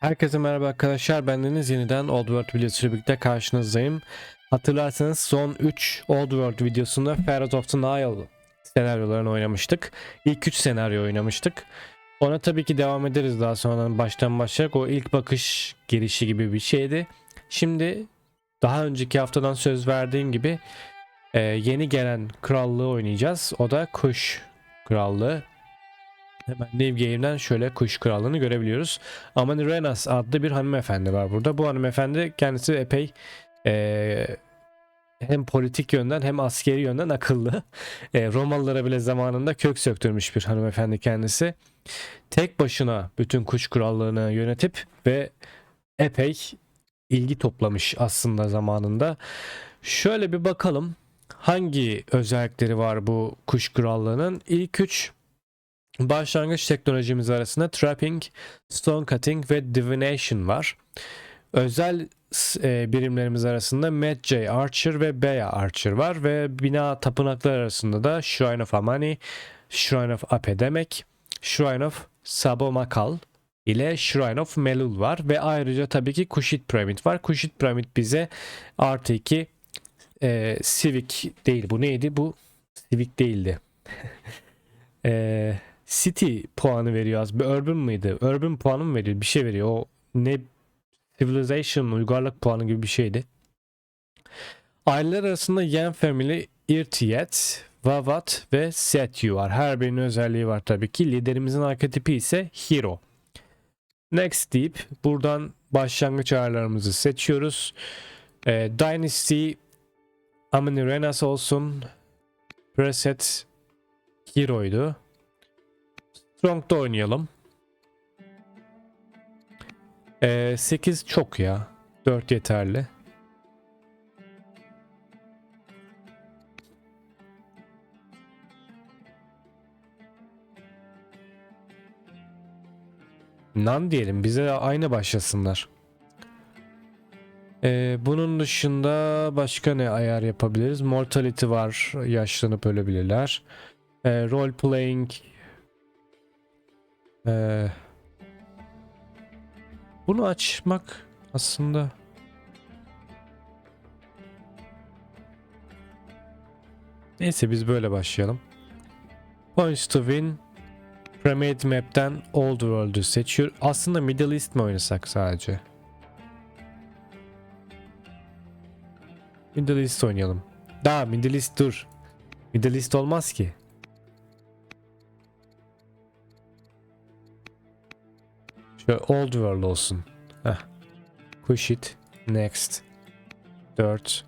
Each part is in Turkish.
Herkese merhaba arkadaşlar. Ben Deniz yeniden Old World videosuyla birlikte karşınızdayım. Hatırlarsanız son 3 Old World videosunda Pharaoh of the Nile senaryolarını oynamıştık. İlk 3 senaryo oynamıştık. Ona tabii ki devam ederiz daha sonradan baştan başlayarak. O ilk bakış girişi gibi bir şeydi. Şimdi daha önceki haftadan söz verdiğim gibi e, yeni gelen krallığı oynayacağız. O da Kuş Krallığı. Hemen New Game'den şöyle kuş krallığını görebiliyoruz. Amani Renas adlı bir hanımefendi var burada. Bu hanımefendi kendisi epey eee, hem politik yönden hem askeri yönden akıllı. Eee, Romalılara bile zamanında kök söktürmüş bir hanımefendi kendisi. Tek başına bütün kuş krallığını yönetip ve epey ilgi toplamış aslında zamanında. Şöyle bir bakalım hangi özellikleri var bu kuş krallığının. İlk üç Başlangıç teknolojimiz arasında trapping, stone cutting ve divination var. Özel e, birimlerimiz arasında Medjay Archer ve Bea Archer var ve bina tapınaklar arasında da Shrine of Amani, Shrine of Ape demek, Shrine of Sabomakal ile Shrine of Melul var ve ayrıca tabii ki Kushit Pyramid var. Kushit Pyramid bize artı 2 e, Civic değil bu neydi bu Civic değildi. Eee City puanı veriyor az. Bir Urban mıydı? Urban puanı mı veriyor? Bir şey veriyor. O ne Civilization uygarlık puanı gibi bir şeydi. Aileler arasında Yen Family, Irtiyet, Vavat ve Setyu var. Her birinin özelliği var tabii ki. Liderimizin arketipi ise Hero. Next deyip buradan başlangıç ayarlarımızı seçiyoruz. Ee, Dynasty Amani Renas olsun. Preset Hero'ydu. Strong'da oynayalım. Ee, 8 çok ya. 4 yeterli. Nan diyelim bize aynı başlasınlar. Ee, bunun dışında başka ne ayar yapabiliriz? Mortality var. Yaşlanıp ölebilirler. Ee, role playing ee, bunu açmak aslında Neyse biz böyle başlayalım. Points to win Primate Map'ten Old World'u seçiyor. Aslında Middle East mi oynasak sadece? Middle East oynayalım. Daha Middle East dur. Middle East olmaz ki. Şöyle Old World olsun. Heh. Push it. Next. 4.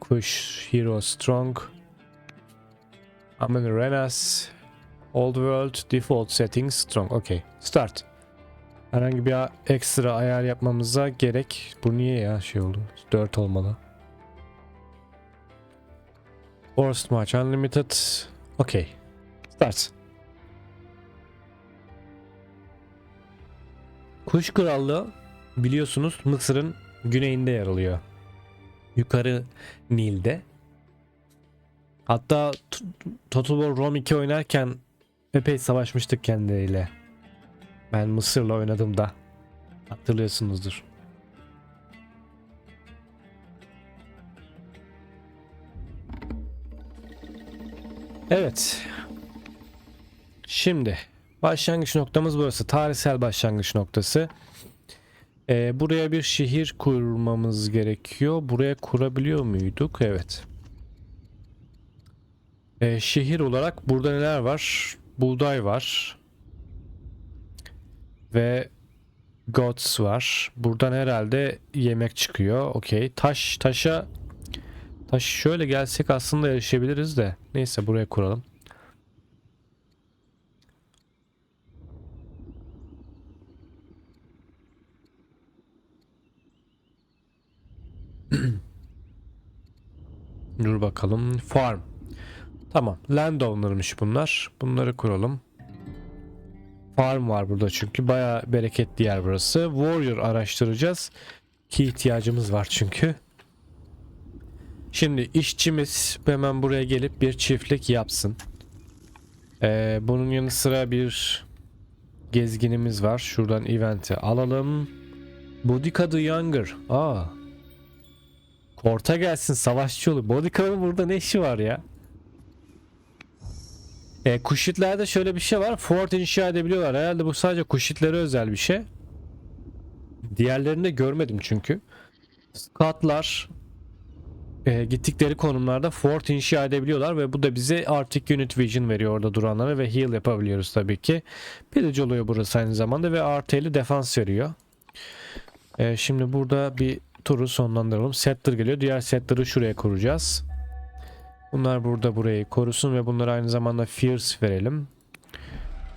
Kush Hero Strong. Amen Renas. Old World Default Settings Strong. Okay. Start. Herhangi bir ekstra ayar yapmamıza gerek. Bu niye ya şey oldu? 4 olmalı. Forced March Unlimited. Okay. Start. Kuş Krallığı biliyorsunuz Mısır'ın güneyinde yer alıyor. Yukarı Nil'de. Hatta Total War Rome 2 oynarken epey savaşmıştık kendileriyle. Ben Mısır'la oynadım da. Hatırlıyorsunuzdur. Evet. Şimdi Başlangıç noktamız burası. Tarihsel başlangıç noktası. Ee, buraya bir şehir kurmamız gerekiyor. Buraya kurabiliyor muyduk? Evet. Ee, şehir olarak burada neler var? Buğday var. Ve goats var. Buradan herhalde yemek çıkıyor. Okey. Taş, taşa taş şöyle gelsek aslında erişebiliriz de. Neyse buraya kuralım. Dur bakalım. Farm. Tamam. Landowner'mış bunlar. Bunları kuralım. Farm var burada çünkü. Baya bereketli yer burası. Warrior araştıracağız. Ki ihtiyacımız var çünkü. Şimdi işçimiz hemen buraya gelip bir çiftlik yapsın. Ee, bunun yanı sıra bir gezginimiz var. Şuradan event'i alalım. Boudica the Younger. Aa. Korta gelsin savaşçı olur. Boudica'nın burada ne işi var ya? E, Kuşitlerde şöyle bir şey var. Fort inşa edebiliyorlar. Herhalde bu sadece Kuşitlere özel bir şey. Diğerlerini de görmedim çünkü. Scoutlar e, gittikleri konumlarda fort inşa edebiliyorlar ve bu da bize artık unit vision veriyor orada duranlara ve heal yapabiliyoruz tabii ki. Pillage oluyor burası aynı zamanda ve artı 50 defans veriyor. E, şimdi burada bir turu sonlandıralım. Settler geliyor. Diğer setler'ı şuraya kuracağız. Bunlar burada burayı korusun ve bunlara aynı zamanda Fierce verelim.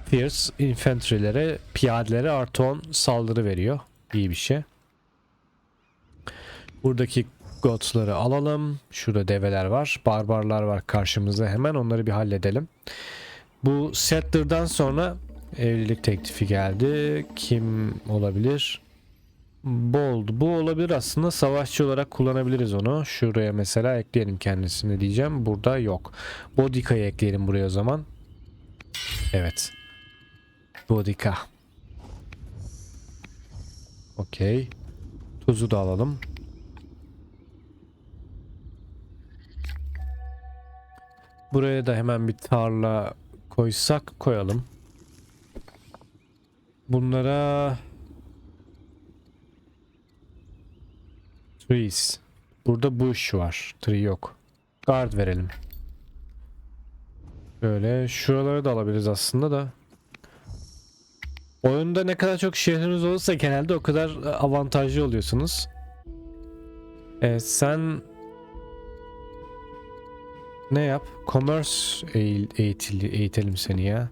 Fierce infantry'lere, piyadelere artı 10 saldırı veriyor. İyi bir şey. Buradaki gotsları alalım. Şurada develer var. Barbarlar var karşımızda. Hemen onları bir halledelim. Bu Settler'dan sonra evlilik teklifi geldi. Kim olabilir? Bold. Bu olabilir aslında. Savaşçı olarak kullanabiliriz onu. Şuraya mesela ekleyelim kendisini diyeceğim. Burada yok. Bodika'yı ekleyelim buraya o zaman. Evet. Bodika. Okey. Tuzu da alalım. Buraya da hemen bir tarla koysak koyalım. Bunlara trees. Burada bush var. Tree yok. Guard verelim. Böyle şuraları da alabiliriz aslında da. Oyunda ne kadar çok şehriniz olursa genelde o kadar avantajlı oluyorsunuz. Ee, sen ne yap? Commerce eğitili, eğitelim seni ya.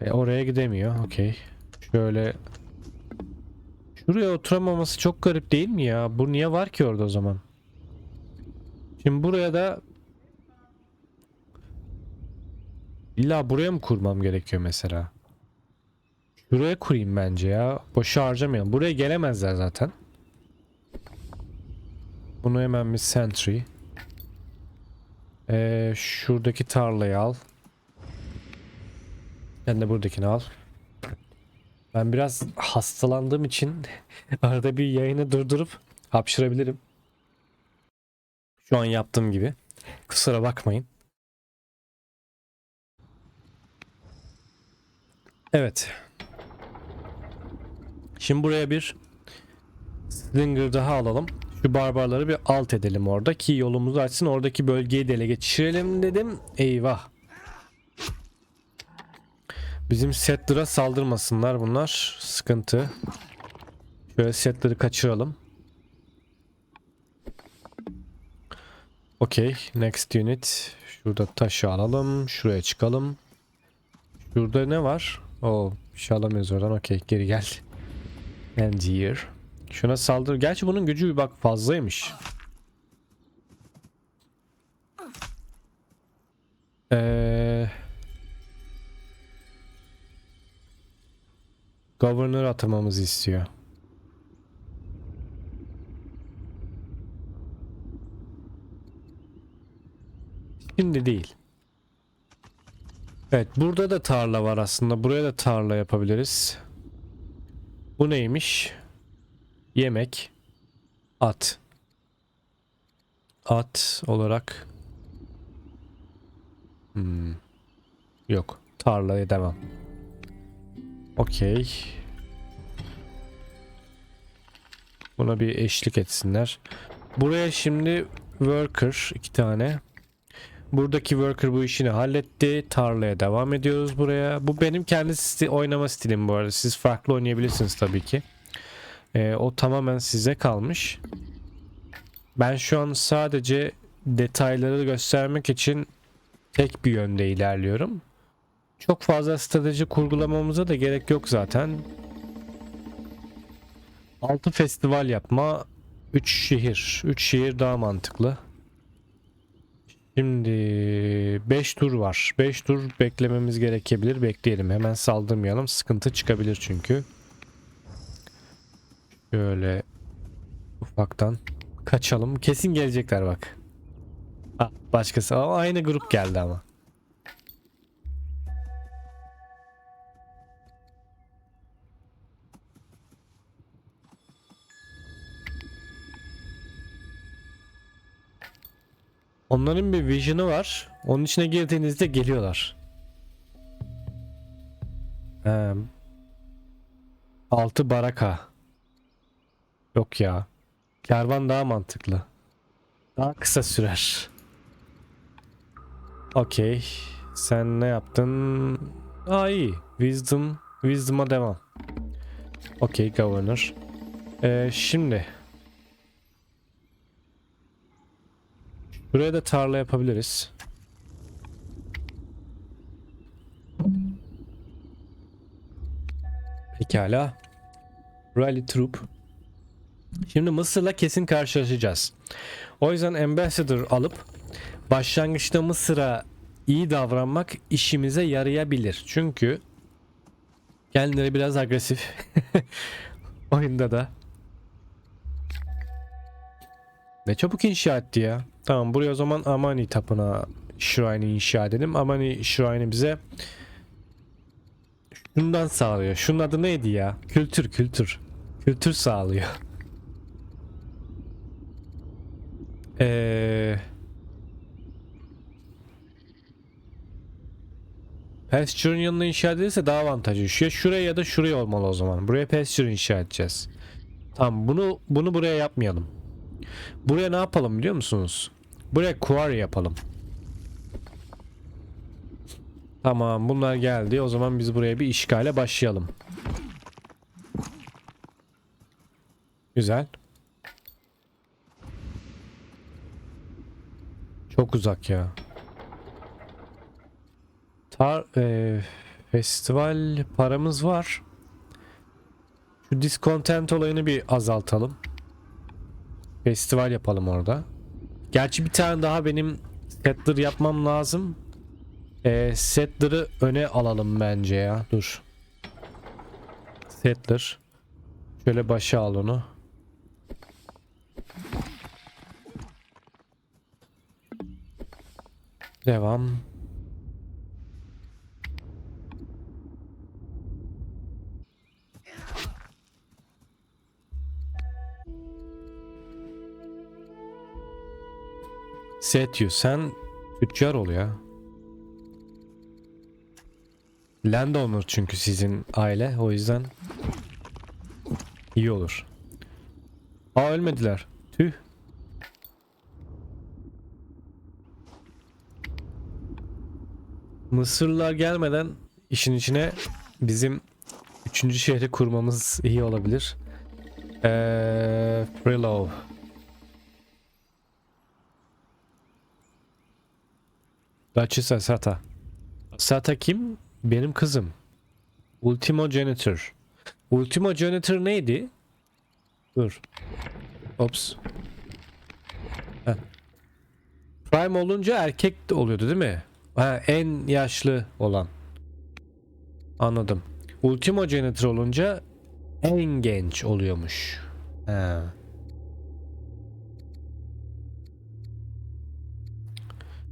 E, oraya gidemiyor. Okey. Şöyle Şuraya oturamaması çok garip değil mi ya? Bu niye var ki orada o zaman? Şimdi buraya da İlla buraya mı kurmam gerekiyor mesela? Şuraya kurayım bence ya. Boşa harcamayalım. Buraya gelemezler zaten. Bunu hemen bir sentry. Ee, şuradaki tarlayı al. Sen de buradakini al. Ben biraz hastalandığım için arada bir yayını durdurup hapşırabilirim. Şu an yaptığım gibi. Kusura bakmayın. Evet. Şimdi buraya bir Slinger daha alalım. Şu barbarları bir alt edelim orada ki yolumuzu açsın. Oradaki bölgeyi de ele geçirelim dedim. Eyvah. Bizim settler'a saldırmasınlar bunlar. Sıkıntı. Şöyle setleri kaçıralım. Okey. Next unit. Şurada taşı alalım. Şuraya çıkalım. Şurada ne var? O bir şey alamıyoruz oradan. Okey geri gel. And here. Şuna saldır. Gerçi bunun gücü bak fazlaymış. Eee... Governor atamamızı istiyor. Şimdi değil. Evet burada da tarla var aslında. Buraya da tarla yapabiliriz. Bu neymiş? Yemek. At. At olarak. Hmm. Yok. Tarlaya devam. Okey. Buna bir eşlik etsinler. Buraya şimdi worker iki tane. Buradaki worker bu işini halletti. Tarlaya devam ediyoruz buraya. Bu benim kendi sti oynama stilim bu arada. Siz farklı oynayabilirsiniz tabii ki. Ee, o tamamen size kalmış. Ben şu an sadece detayları göstermek için tek bir yönde ilerliyorum. Çok fazla strateji kurgulamamıza da gerek yok zaten. 6 festival yapma, 3 şehir. 3 şehir daha mantıklı. Şimdi 5 tur var. 5 tur beklememiz gerekebilir. Bekleyelim. Hemen saldırmayalım. Sıkıntı çıkabilir çünkü. Şöyle ufaktan kaçalım. Kesin gelecekler bak. Ha, başkası. Ama aynı grup geldi ama. Onların bir vision'ı var. Onun içine girdiğinizde geliyorlar. Ee, altı baraka. Yok ya. Kervan daha mantıklı. Daha kısa sürer. Okey. Sen ne yaptın? Aa iyi. Wisdom. Wisdom'a devam. Okey Governor. Ee, şimdi. Buraya da tarla yapabiliriz. Pekala. Rally Troop. Şimdi Mısır'la kesin karşılaşacağız. O yüzden Ambassador alıp başlangıçta Mısır'a iyi davranmak işimize yarayabilir. Çünkü kendileri biraz agresif. Oyunda da. Ne çabuk inşa etti ya. Tamam buraya o zaman Amani tapınağı Shrine'ı inşa edelim. Amani Shrine'ı bize şundan sağlıyor. Şunun adı neydi ya? Kültür kültür. Kültür sağlıyor. Eee Pasture'ın yanına inşa edilirse daha avantajlı. Ya şuraya ya da şuraya olmalı o zaman. Buraya Pasture inşa edeceğiz. Tamam bunu bunu buraya yapmayalım. Buraya ne yapalım biliyor musunuz? Buraya quarry yapalım. Tamam bunlar geldi. O zaman biz buraya bir işgale başlayalım. Güzel. Çok uzak ya. Tar e, festival paramız var. Şu discontent olayını bir azaltalım. Festival yapalım orada. Gerçi bir tane daha benim settler yapmam lazım. E, settler'ı öne alalım bence ya. Dur. Settler. Şöyle başa al onu. Devam. Setyu sen tüccar ol ya. Landowner çünkü sizin aile o yüzden iyi olur. Aa ölmediler. Tüh. Mısırlılar gelmeden işin içine bizim üçüncü şehri kurmamız iyi olabilir. Eee Freelove. Duchess Asata. Asata kim? Benim kızım. Ultimo Janitor. Ultimo Janitor neydi? Dur. Ops. Heh. Prime olunca erkek de oluyordu değil mi? Ha, en yaşlı olan. Anladım. Ultimo Janitor olunca en genç oluyormuş. Ha.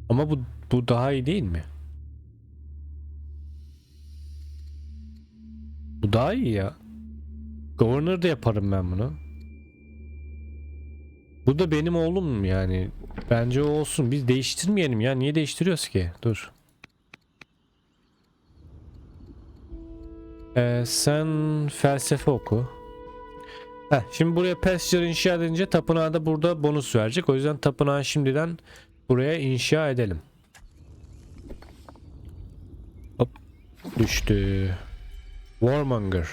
Ama bu bu daha iyi değil mi? Bu daha iyi ya. Governor da yaparım ben bunu. Bu da benim oğlum yani. Bence o olsun. Biz değiştirmeyelim ya. Niye değiştiriyoruz ki? Dur. Ee, sen felsefe oku. Heh, şimdi buraya pasture inşa edince tapınağa da burada bonus verecek. O yüzden tapınağı şimdiden buraya inşa edelim. Düştü. Warmonger.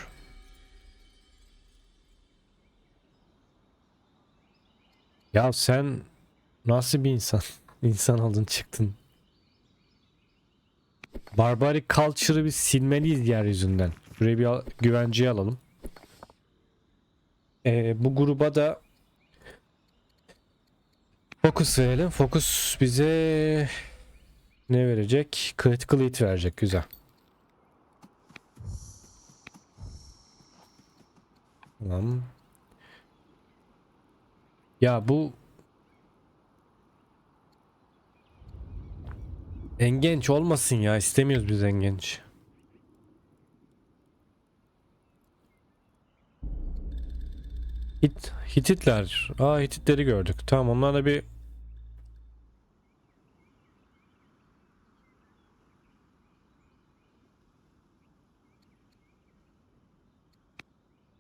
Ya sen nasıl bir insan? İnsan oldun çıktın. Barbaric Culture'ı bir silmeliyiz yeryüzünden. Buraya bir güvenceye alalım. Ee, bu gruba da Focus verelim. Focus bize ne verecek? Critical hit verecek. Güzel. Tamam. Ya bu en genç olmasın ya. İstemiyoruz biz en genç. Hit, Hititler. Aa Hititleri gördük. Tamam onlarla bir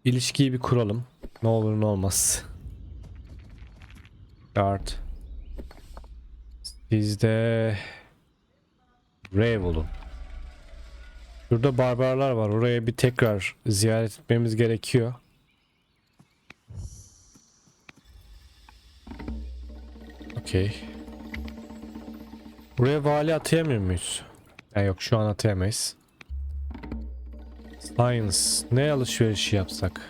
ilişkiyi bir kuralım. Ne olur ne olmaz. Guard. Siz de Rave olun. Şurada barbarlar var. Oraya bir tekrar ziyaret etmemiz gerekiyor. Okey. Buraya vali atayamıyor muyuz? Ya yok şu an atayamayız. Science. Ne alışverişi yapsak?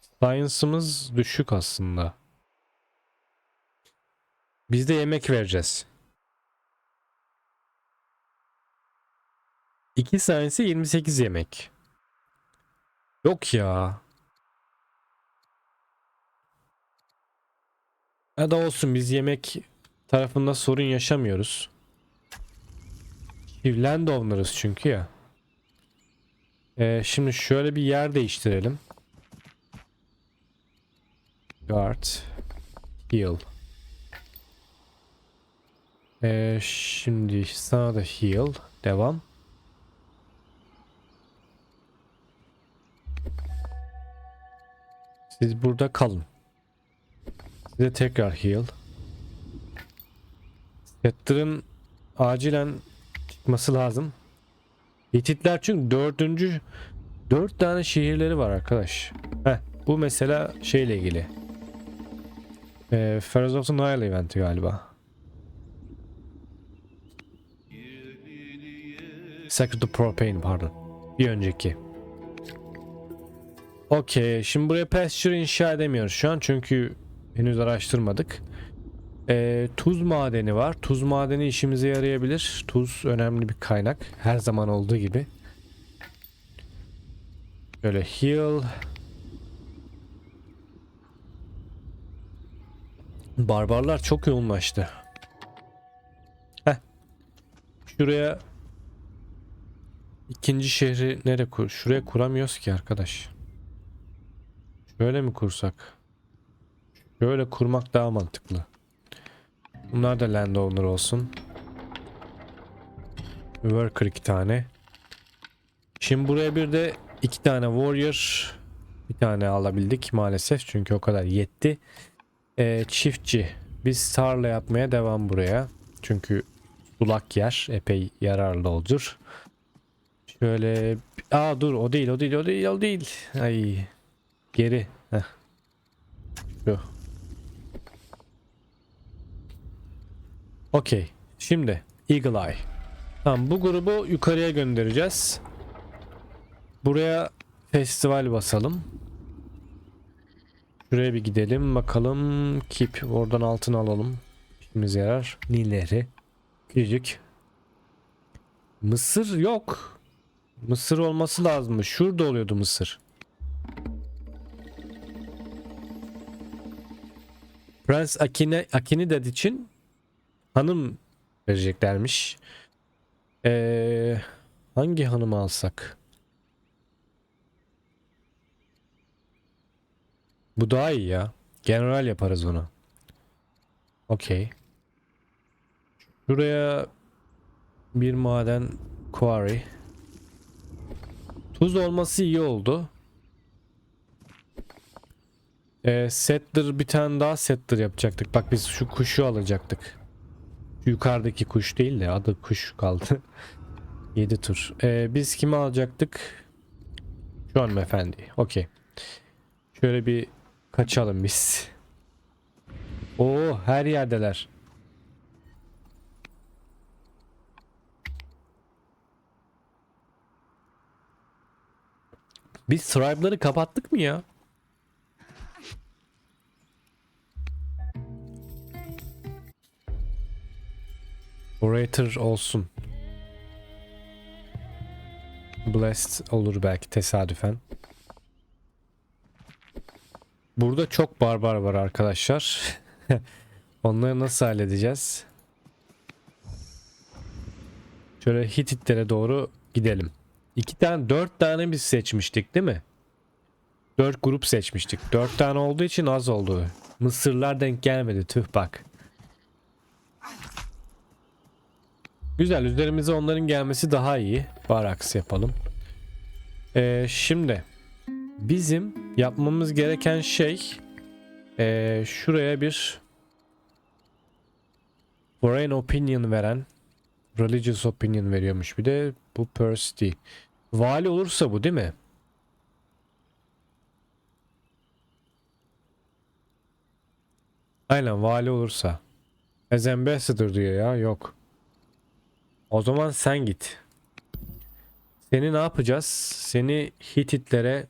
Science'ımız düşük aslında. Biz de yemek vereceğiz. 2 science 28 yemek. Yok ya. Ya da olsun biz yemek tarafında sorun yaşamıyoruz. Landowner'ız çünkü ya. Ee, şimdi şöyle bir yer değiştirelim. Guard. Heal. Ee, şimdi sana da heal. Devam. Siz burada kalın. Size tekrar heal. Setter'ın acilen çıkması lazım. Hititler çünkü dördüncü dört tane şehirleri var arkadaş. Heh, bu mesela şeyle ilgili. Ee, Pharaohs of the Nile eventi galiba. Sacred to Propane pardon. Bir önceki. Okey. Şimdi buraya pasture inşa edemiyoruz şu an çünkü henüz araştırmadık. Ee, tuz madeni var. Tuz madeni işimize yarayabilir. Tuz önemli bir kaynak. Her zaman olduğu gibi. Böyle heal. Barbarlar çok yoğunlaştı. Heh. Şuraya ikinci şehri nereye kur? Şuraya kuramıyoruz ki arkadaş. Şöyle mi kursak? Şöyle kurmak daha mantıklı. Bunlar da landowner olsun. Worker iki tane. Şimdi buraya bir de iki tane warrior bir tane alabildik maalesef çünkü o kadar yetti. Ee, çiftçi. Biz tarla yapmaya devam buraya. Çünkü sulak yer epey yararlı olur. Şöyle aa dur o değil o değil o değil o değil. Ay geri. Heh. Şu. Okey. Şimdi Eagle Eye. Tamam bu grubu yukarıya göndereceğiz. Buraya festival basalım. Şuraya bir gidelim bakalım. Keep oradan altın alalım. İşimize yarar. Nilleri. Küçük. Mısır yok. Mısır olması lazımdı. Şurada oluyordu mısır. Prens Akine, Akinidad için hanım vereceklermiş. Ee, hangi hanımı alsak? Bu daha iyi ya. General yaparız onu. Okey. Şuraya bir maden quarry. Tuz olması iyi oldu. Ee, settler bir tane daha settler yapacaktık. Bak biz şu kuşu alacaktık. Yukarıdaki kuş değil de adı kuş kaldı. 7 tur. Ee, biz kimi alacaktık? Şu hanımefendi. Okey. Şöyle bir kaçalım biz. Oo her yerdeler. Biz tribe'ları kapattık mı ya? Orator olsun. Blessed olur belki tesadüfen. Burada çok barbar var arkadaşlar. Onları nasıl halledeceğiz? Şöyle Hititlere doğru gidelim. İki tane, dört tane biz seçmiştik değil mi? Dört grup seçmiştik. Dört tane olduğu için az oldu. Mısırlar denk gelmedi. Tüh bak. Güzel. Üzerimize onların gelmesi daha iyi. Baraks yapalım. Ee, şimdi Bizim yapmamız gereken şey eee, şuraya bir foreign opinion veren religious opinion veriyormuş bir de bu Percy. Vali olursa bu değil mi? Aynen vali olursa. As ambassador diyor ya yok. O zaman sen git. Seni ne yapacağız? Seni Hititlere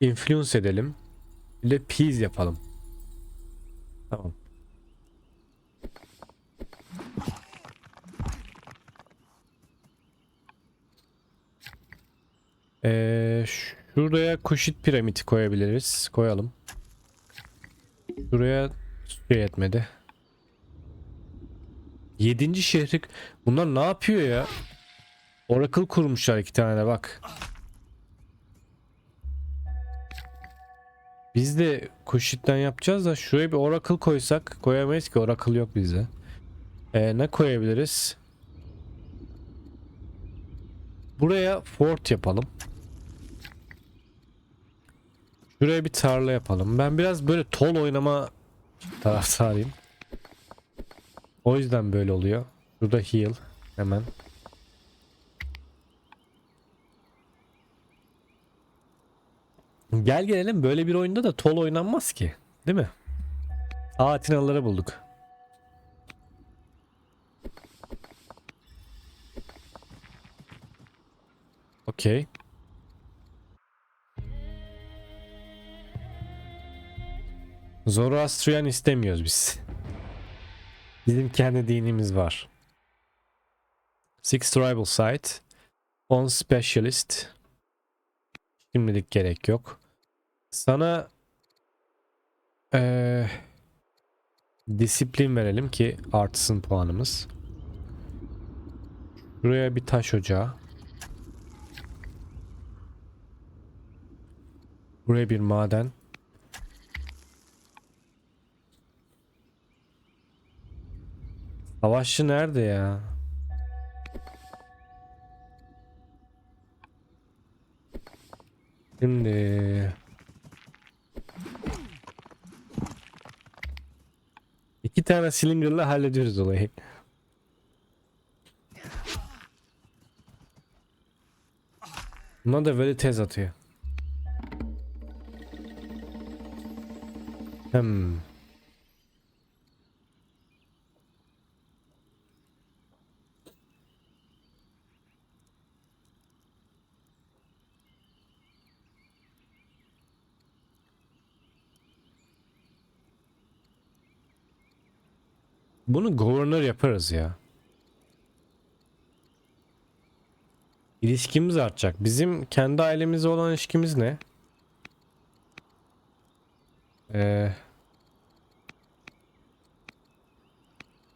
influence edelim. Bir de peace yapalım. Tamam. Ee, şuraya Kuşit piramidi koyabiliriz. Koyalım. Şuraya şey yetmedi. Yedinci şehri... Bunlar ne yapıyor ya? Oracle kurmuşlar iki tane de bak. Biz de Kuşit'ten yapacağız da şuraya bir Oracle koysak koyamayız ki Oracle yok bizde. Ee, ne koyabiliriz? Buraya fort yapalım. Şuraya bir tarla yapalım. Ben biraz böyle tol oynama taraftarıyım. O yüzden böyle oluyor. Şurada heal hemen. Gel gelelim böyle bir oyunda da tol oynanmaz ki. Değil mi? Aa bulduk. Okey. Zoroastrian istemiyoruz biz. Bizim kendi dinimiz var. Six Tribal Site. On Specialist. Şimdilik gerek yok. Sana eee disiplin verelim ki artsın puanımız. Buraya bir taş ocağı. Buraya bir maden. Savaşçı nerede ya? Şimdi iki tane Slinger'la hallediyoruz olayı. Bunlar da böyle tez atıyor. Hmm. Bunu governor yaparız ya. İlişkimiz artacak. Bizim kendi ailemizle olan ilişkimiz ne? Ee,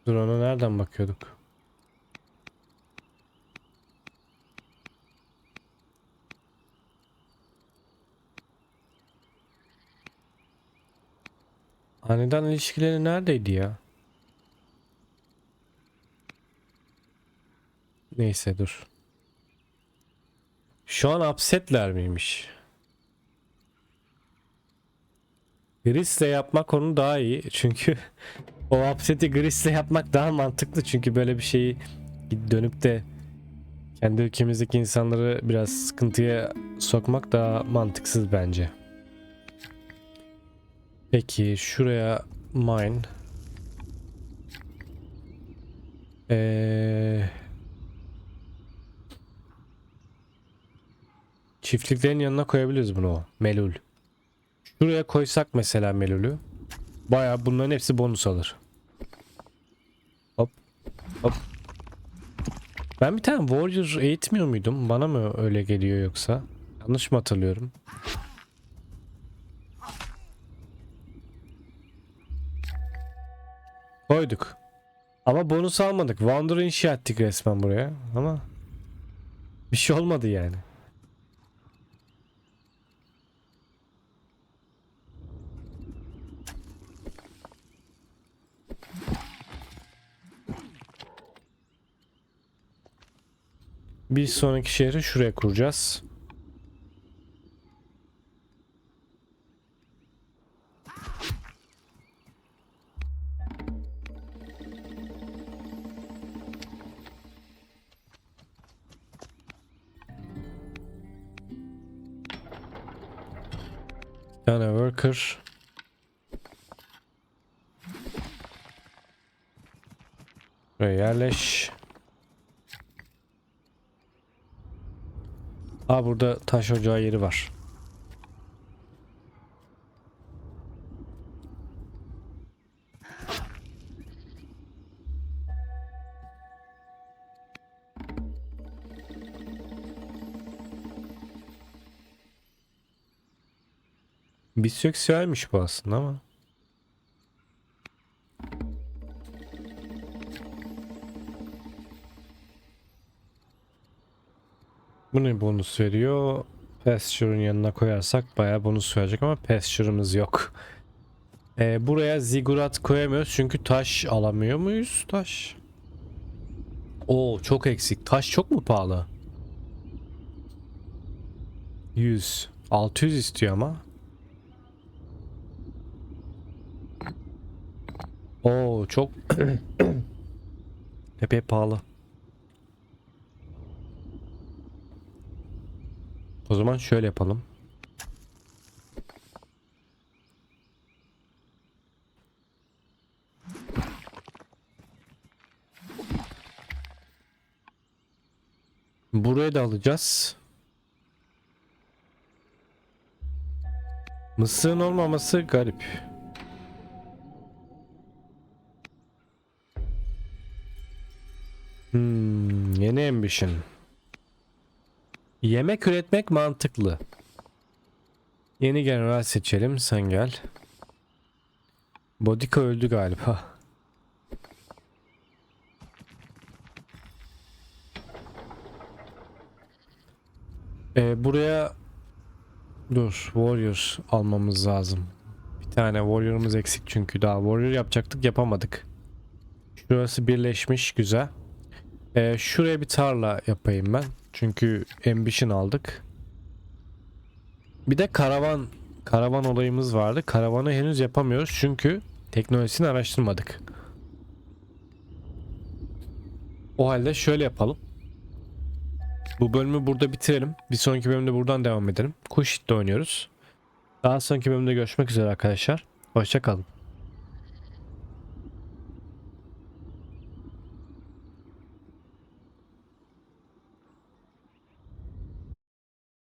dur ona nereden bakıyorduk? Aniden ilişkileri neredeydi ya? Neyse dur. Şu an upsetler miymiş? Gris'le yapmak onu daha iyi. Çünkü o upset'i Gris'le yapmak daha mantıklı. Çünkü böyle bir şeyi dönüp de kendi ülkemizdeki insanları biraz sıkıntıya sokmak daha mantıksız bence. Peki şuraya mine. Eee... Çiftliklerin yanına koyabiliriz bunu. Melul. Şuraya koysak mesela Melul'ü. Baya bunların hepsi bonus alır. Hop. Hop. Ben bir tane Warrior eğitmiyor muydum? Bana mı öyle geliyor yoksa? Yanlış mı hatırlıyorum? Koyduk. Ama bonus almadık. Wonder inşa ettik resmen buraya. Ama bir şey olmadı yani. Bir sonraki şehri şuraya kuracağız. Bir tane worker. Buraya yerleş. Aa burada taş ocağı yeri var. Biseksüelmiş bu aslında ama. Bu ne bonus veriyor? Pasture'ın yanına koyarsak bayağı bonus verecek ama Pasture'ımız yok. Ee, buraya zigurat koyamıyoruz çünkü taş alamıyor muyuz? Taş. Oo çok eksik. Taş çok mu pahalı? 100. 600 istiyor ama. Oo çok epey pahalı. O zaman şöyle yapalım. Burayı da alacağız. Mısırın olmaması garip. Hmm, yeni ambition. Yemek üretmek mantıklı. Yeni general seçelim. Sen gel. Bodika öldü galiba. Ee, buraya dur warrior almamız lazım. Bir tane warrior'ımız eksik çünkü daha warrior yapacaktık yapamadık. Şurası birleşmiş güzel. Ee, şuraya bir tarla yapayım ben. Çünkü ambition aldık. Bir de karavan karavan olayımız vardı. Karavanı henüz yapamıyoruz çünkü teknolojisini araştırmadık. O halde şöyle yapalım. Bu bölümü burada bitirelim. Bir sonraki bölümde buradan devam edelim. Kushit'te oynuyoruz. Daha sonraki bölümde görüşmek üzere arkadaşlar. Hoşçakalın.